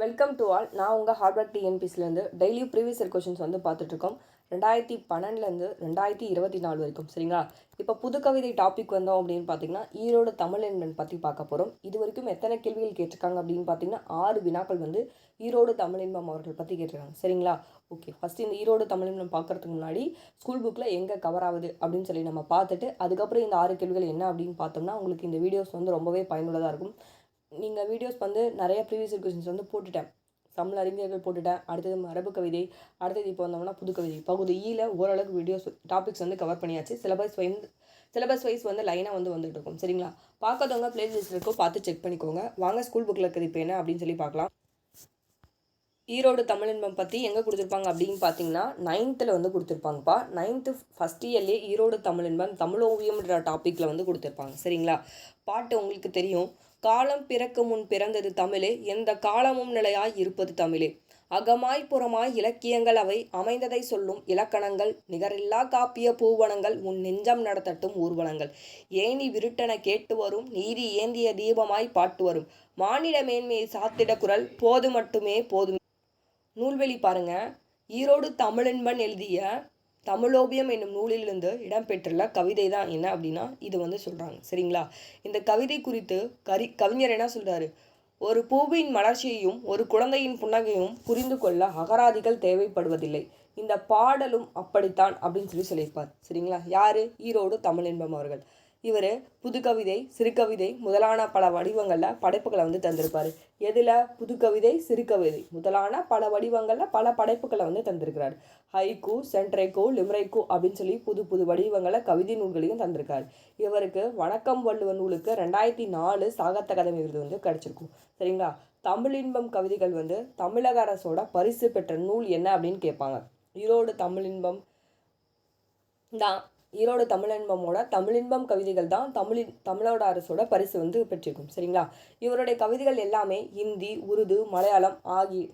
Welcome to all நான் உங்கள் Harvard டிஎன்பிசிலேருந்து டெய்லி ப்ரீவியஸ் இயர் கொஷின்ஸ் வந்து பார்த்துட்ருக்கோம். ரெண்டாயிரத்தி பன்னெண்டுலேருந்து ரெண்டாயிரத்தி இருபத்தி நாலு வரைக்கும் சரிங்களா? இப்போ புது கவிதை டாபிக் வந்தோம் அப்படின்னு பார்த்தீங்கன்னா ஈரோடு தமிழ் என்பன் பற்றி பார்க்க போகிறோம் இது வரைக்கும் எத்தனை கேள்விகள் கேட்டிருக்காங்க அப்படின்னு பார்த்தீங்கன்னா ஆறு வினாக்கள் வந்து ஈரோடு தமிழ் இன்பம் அவர்கள் பற்றி கேட்டிருக்காங்க சரிங்களா? ஓகே ஃபஸ்ட்டு இந்த ஈரோடு தமிழ் இன்பம் பார்க்கறதுக்கு முன்னாடி ஸ்கூல் புக்கில் எங்கே கவர் ஆகுது அப்படின்னு சொல்லி நம்ம பார்த்துட்டு அதுக்கப்புறம் இந்த ஆறு கேள்விகள் என்ன அப்படின்னு பார்த்தோம்னா உங்களுக்கு இந்த வீடியோஸ் வந்து ரொம்பவே பயனுள்ளதாக இருக்கும். நீங்கள் வீடியோஸ் வந்து நிறைய ப்ரீவியஸ் கொஷின்ஸ் வந்து போட்டுட்டேன். தமிழ் அறிஞர்கள் போட்டுட்டேன். அடுத்தது மரபு கவிதை அடுத்தது இப்போ வந்தோம்னா புது கவிதை. பகுதி e ஈல ஓரளவுக்கு வீடியோஸ் டாபிக்ஸ் வந்து கவர் பண்ணியாச்சு. சிலபஸ் வந்து சிலபஸ் வைஸ் வந்து லைனாக வந்து வந்துட்டு இருக்கும். சரிங்களா? பார்க்காதவங்க பிளேலிஸ்ட் இருக்கோ. பார்த்து செக் பண்ணிக்கோங்க. வாங்க ஸ்கூல் புக்கில் இருக்கிறது இப்போ என்ன அப்படின்னு சொல்லி பார்க்கலாம். ஈரோடு தமிழின்பம் பற்றி எங்கே கொடுத்துருப்பாங்க அப்படின்னு பார்த்தீங்கன்னா நைன்த்தில் வந்து கொடுத்துருப்பாங்கப்பா. நைன்த்து ஃபஸ்ட் இயர்லேயே ஈரோடு தமிழின்பம் தமிழ் ஓவியம்ன்ற டாப்பிக்கில் வந்து கொடுத்துருப்பாங்க. சரிங்களா? பாட்டு உங்களுக்கு தெரியும். காலம் பிறக்கு முன் பிறந்தது தமிழே. எந்த காலமும் நிலையாய் இருப்பது தமிழே. அகமாய் புறமாய் இலக்கியங்கள் அவை அமைந்ததை சொல்லும் இலக்கணங்கள். நிகரில்லா காப்பிய பூவனங்கள் உன் நெஞ்சம் நடத்தட்டும் ஊர்வலங்கள். ஏணி விருட்டன கேட்டு வரும் நீதி ஏந்திய தீபமாய் பாட்டு வரும். மாநில மேன்மையை சாத்திட குரல் போது மட்டுமே போதும். நூல்வெளி பாருங்க. ஈரோடு தமிழன்பன் எழுதிய தமிழோபியம் என்னும் நூலிலிருந்து இடம்பெற்றுள்ள கவிதை தான் என்ன அப்படின்னா இது வந்து சொல்கிறாங்க சரிங்களா? இந்த கவிதை குறித்து கரி கவிஞர் என்ன சொல்கிறாரு ஒரு பூவின் மலர்ச்சியையும் ஒரு குழந்தையின் புன்னகையும் புரிந்து கொள்ள அகராதிகள் தேவைப்படுவதில்லை. இந்த பாடலும் அப்படித்தான் அப்படின்னு சொல்லி சொல்லியிருப்பார். சரிங்களா? யாரு? ஈரோடு தமிழ் இன்பம் அவர்கள். இவர் புதுக்கவிதை சிறுகவிதை முதலான பல வடிவங்களில் படைப்புகளை வந்து தந்திருப்பார். எதில்? புதுக்கவிதை சிறுகவிதை முதலான பல வடிவங்களில் பல படைப்புகளை வந்து தந்திருக்கிறார். ஹைக்கு சென்ட்ரைக்கு லிம்ரைக்கு அப்படின்னு சொல்லி புது புது வடிவங்களை கவிதை நூல்களையும் தந்திருக்கார். இவருக்கு வணக்கம் வள்ளுவ நூலுக்கு ரெண்டாயிரத்தி நாலு சாகித்ய அகாதமி விருது வந்து கிடச்சிருக்கும் சரிங்களா? தமிழின்பம் கவிதைகள் வந்து தமிழக அரசோட பரிசு பெற்ற நூல் என்ன அப்படின்னு கேட்பாங்க. ஈரோடு தமிழின்பம் தான் ஈரோடு தமிழின்பமோட தமிழின்பம் கவிதைகள் தான் தமிழின் தமிழோட அரசோட பரிசு வந்து பெற்றிருக்கும். சரிங்களா? இவருடைய கவிதைகள் எல்லாமே ஹிந்தி உருது மலையாளம் ஆகிய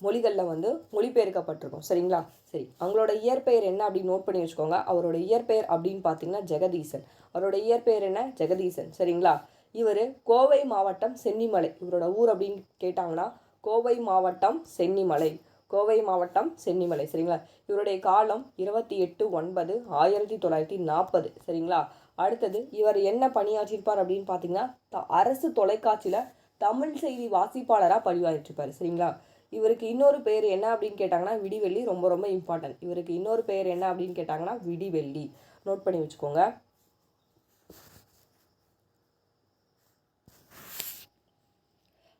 மொழிகளில் வந்து மொழிபெயர்க்கப்பட்டிருக்கும். சரிங்களா? சரி அவங்களோட இயற்பெயர் என்ன அப்படின்னு நோட் பண்ணி வச்சுக்கோங்க. அவரோட இயற்பெயர் அப்படின்னு பார்த்தீங்கன்னா ஜெகதீசன். அவரோட இயற்பெயர் என்ன? ஜெகதீசன். சரிங்களா? இவர் கோவை மாவட்டம் சென்னிமலை. இவரோட ஊர் அப்படின்னு கேட்டாங்கன்னா கோவை மாவட்டம் சென்னிமலை. கோவை மாவட்டம் சென்னிமலை சரிங்களா? இவருடைய காலம் இருபத்தி எட்டு ஒன்பது ஆயிரத்தி தொள்ளாயிரத்தி நாற்பது சரிங்களா? அடுத்தது இவர் என்ன பணியாற்றியிருப்பார் அப்படின்னு பார்த்தீங்கன்னா த அரசு தொலைக்காட்சியில் தமிழ் செய்தி வாசிப்பாளராக பதிவாயிட்டிருப்பார் சரிங்களா? இவருக்கு இன்னொரு பேர் என்ன அப்படின்னு கேட்டாங்கன்னா விடிவெள்ளி ரொம்ப ரொம்ப இம்பார்ட்டன்ட் இவருக்கு இன்னொரு பேர் என்ன அப்படின்னு கேட்டாங்கன்னா விடிவெள்ளி. நோட் பண்ணி வச்சுக்கோங்க.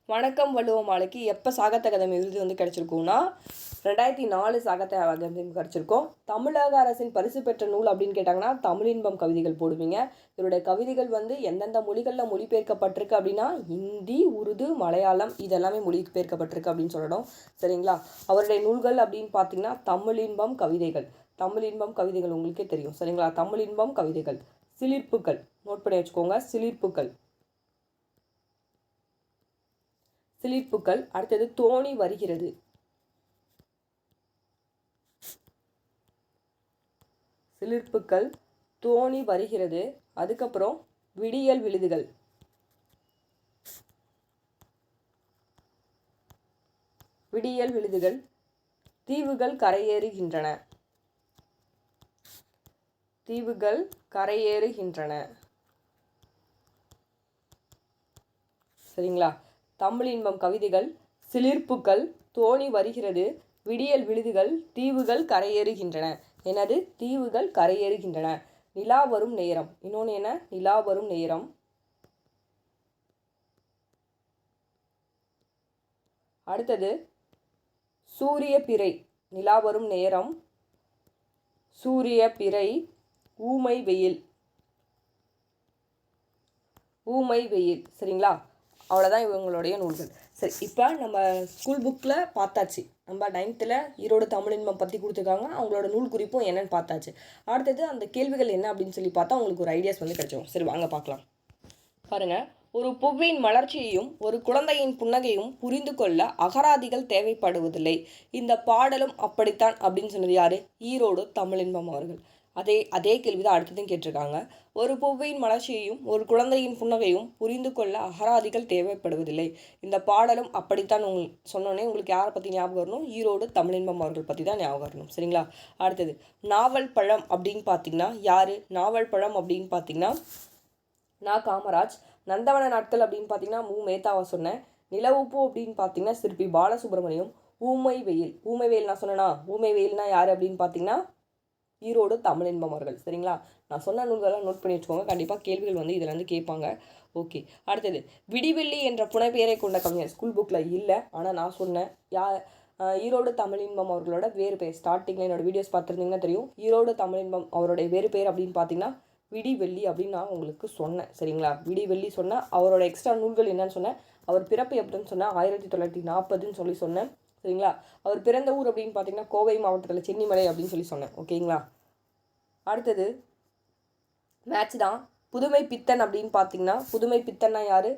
வணக்கம் வள்ளுவ மாலைக்கு எப்போ சாகித்ய அகாதமி விருது வந்து கிடச்சிருக்கும்னா ரெண்டாயிரத்தி நாலு சாகித்ய அகாதமி கிடச்சிருக்கும். தமிழக அரசின் பரிசு பெற்ற நூல் அப்படின்னு கேட்டாங்கன்னா தமிழின்பம் கவிதைகள் போடுவீங்க. இவருடைய கவிதைகள் வந்து எந்தெந்த மொழிகளில் மொழிபெயர்க்கப்பட்டிருக்கு அப்படின்னா ஹிந்தி உருது மலையாளம் இதெல்லாமே மொழிபெயர்க்கப்பட்டிருக்கு அப்படின்னு சொல்லணும். சரிங்களா? அவருடைய நூல்கள் அப்படின்னு பார்த்தீங்கன்னா தமிழின்பம் கவிதைகள். தமிழின்பம் கவிதைகள் உங்களுக்கே தெரியும். சரிங்களா? தமிழின்பம் கவிதைகள். சிலிர்ப்புகள். நோட் பண்ணி வச்சுக்கோங்க. சிலிர்ப்புகள். சிலிர்ப்புகள் அடுத்தது தோணி வருகிறது. சிலிர்ப்புகள் தோணி வருகிறது. அதுக்கப்புறம் விடியல் விழுதுகள். விடியல் விழுதுகள். தீவுகள் கரையேறுகின்றன. தீவுகள் கரையேறுகின்றன. சரிங்களா? தமிழின்பம் கவிதைகள் சிலிர்ப்புகள் தோணி வருகிறது. விடியல் விழுதுகள் தீவுகள் கரையேறுகின்றன. எனது தீவுகள் கரையேறுகின்றன. நிலா வரும் நேரம். இன்னொன்று என்ன? நிலா வரும் நேரம். அடுத்தது சூரிய பிறை. நிலா வரும் நேரம். சூரிய பிறை ஊமை வெயில். ஊமை வெயில். சரிங்களா? அவ்வளோதான் இவங்களுடைய நூல்கள். சரி இப்போ நம்ம ஸ்கூல் புக்கில் பார்த்தாச்சு. நம்ம நைன்த்தில் ஈரோடு தமிழின்மம் பற்றி கொடுத்துருக்காங்க. அவங்களோட நூல் குறிப்பும் என்னென்னு பார்த்தாச்சு. அடுத்தது அந்த கேள்விகள் என்ன அப்படின்னு சொல்லி பார்த்தா அவங்களுக்கு ஒரு ஐடியாஸ் வந்து கிடைச்சோம் சரி வாங்க பார்க்கலாம். பாருங்கள் ஒரு புவ்வின் மலர்ச்சியையும் ஒரு குழந்தையின் புன்னகையும் புரிந்து கொள்ள அகராதிகள் தேவைப்படுவதில்லை. இந்த பாடலும் அப்படித்தான் அப்படின்னு சொன்னது யார்? ஈரோடு தமிழின்பம் அவர்கள். அதே அதே கேள்வி தான் அடுத்ததும் கேட்டிருக்காங்க. ஒரு பூவையின் மலர்ச்சியையும் ஒரு குழந்தையின் புன்னகையும் புரிந்து கொள்ள அகராதிகள் தேவைப்படுவதில்லை. இந்த பாடலும் அப்படித்தான் உங்கள் சொன்னோன்னே உங்களுக்கு யாரை பற்றி ஞாபகம் வரணும்? ஈரோடு தமிழின்பம் அவர்கள் பற்றி தான் ஞாபகம் வரணும். சரிங்களா? அடுத்தது நாவல் பழம் அப்படின்னு பார்த்தீங்கன்னா யார்? நாவல் பழம் அப்படின்னு பார்த்தீங்கன்னா நான் காமராஜ். நந்தவன நாட்கள் அப்படின்னு பார்த்தீங்கன்னா மு. மேத்தாவை சொன்னேன் நிலவுப்பூ அப்படின்னு பார்த்தீங்கன்னா சிற்பி பாலசுப்ரமணியம். ஊமை வெயில். ஊமை வெயில் நான் சொன்னேன்னா ஊமை வெயில்னா யார் அப்படின்னு பார்த்தீங்கன்னா ஈரோடு தமிழின்பம் அவர்கள். சரிங்களா? நான் சொன்ன நூல்களெல்லாம் நோட் பண்ணி வச்சுக்கோங்க. கண்டிப்பாக கேள்விகள் வந்து இதில் வந்து கேட்பாங்க. ஓகே அடுத்தது விடிவெள்ளி என்ற புனைப்பெயரை கொண்ட கவிஞர். ஸ்கூல் புக்கில் இல்லை. ஆனால் நான் சொன்னேன். யா ஈரோடு தமிழின்பம் அவர்களோட வேறு பெயர். ஸ்டார்டிங்கில் என்னோடய வீடியோஸ் பார்த்துருந்தீங்கன்னா தெரியும். ஈரோடு தமிழின்பம் அவருடைய வேறு பெயர் அப்படின்னு பார்த்தீங்கன்னா விடிவெள்ளி அப்படின்னு நான் உங்களுக்கு சொன்னேன். சரிங்களா? விடிவெள்ளி சொன்னேன் அவரோட எக்ஸ்ட்ரா நூல்கள் என்னன்னு சொன்னேன். அவர் பிறப்பு எப்படின்னு சொன்னேன் ஆயிரத்தி தொள்ளாயிரத்தி நாற்பதுன்னு சொல்லி சொன்னேன். சரிங்களா? அவர் பிறந்த ஊர் அப்படின்னு பார்த்தீங்கன்னா கோவை மாவட்டத்தில் சென்னிமலை அப்படின்னு சொல்லி சொன்னேன். ஓகேங்களா? அடுத்தது மேட்ச் தான். புதுமை பித்தன் அப்படின்னு பார்த்தீங்கன்னா புதுமை பித்தன்னா யார்?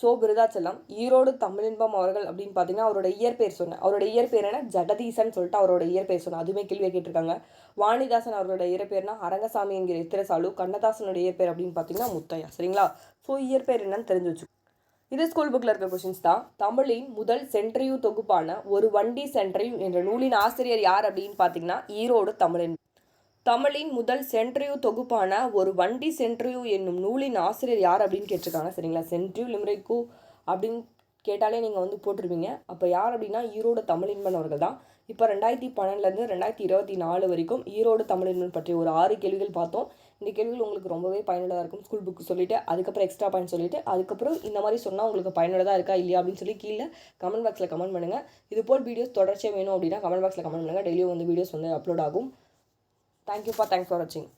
சோ விருதாச்சலம். ஈரோடு தமிழின்பம் அவர்கள் அப்படின்னு பார்த்தீங்கன்னா அவரோட இயற்பெயர் சொன்னேன். அவரோட இயற்பெயர் என்ன? ஜெகதீசன் சொல்லிட்டு அவரோட இயற்பெயர் சொன்னேன். அதுவுமே கேள்வி கேட்டிருக்காங்க. வாணிதாசன் அவரோட இயற்பெயர்னா அரங்கசாமி என்கிற இத்திரசாலு கண்ணதாசனோட இயற்பெயர் அப்படின்னு பார்த்தீங்கன்னா முத்தையா. சரிங்களா? ஸோ இயற்பெயர் என்னன்னு தெரிஞ்சு வச்சு இது ஸ்கூல் புக்கில் இருக்க கொஷின்ஸ் தான். தமிழின் முதல் சென்ட்ரியூ தொகுப்பான ஒரு வண்டி சென்ட்ரியூ என்ற நூலின் ஆசிரியர் யார் அப்படின்னு பார்த்தீங்கன்னா ஈரோடு தமிழின். தமிழின் முதல் சென்ட்ரியூ தொகுப்பான ஒரு வண்டி சென்ட்ரியூ என்னும் நூலின் ஆசிரியர் யார் அப்படின்னு கேட்டிருக்காங்க சரிங்களா? சென்ட்ரியூ லிம்ரைக்கு அப்படின்னு கேட்டாலே நீங்கள் வந்து போட்டிருப்பீங்க அப்போ யார் அப்படின்னா ஈரோடு தமிழின்பன் அவர்கள் தான். இப்போ ரெண்டாயிரத்தி பன்னெண்டுலேருந்து ரெண்டாயிரத்தி இருபத்தி நாலு வரைக்கும் ஈரோடு தமிழின்பன் பற்றி ஒரு ஆறு கேள்விகள் பார்த்தோம். இந்த கேள்விகள் உங்களுக்கு ரொம்பவே பயனுள்ளதாக இருக்கும். ஸ்கூல் புக் சொல்லிவிட்டு அதுக்கப்புறம் எக்ஸ்ட்ரா பாயிண்ட் சொல்லிட்டு அதுக்கப்புறம் இந்த மாதிரி சொன்னால் உங்களுக்கு பயனுள்ளதாக இருக்கா இல்லையா அப்படின்னு சொல்லி கீழே கமெண்ட் பாக்ஸில் கமெண்ட் பண்ணுங்கள் இது போல் வீடியோஸ் தொடர்ச்சியாக வேணும் அப்படின்னா கமெண்ட் பாக்ஸில் கமெண்ட் பண்ணுங்கள் டெய்லியும் வந்து வீடியோஸ் வந்து அப்லோட் ஆகும். தேங்க்யூப்பா தேங்க்ஸ் ஃபார் வாட்சிங்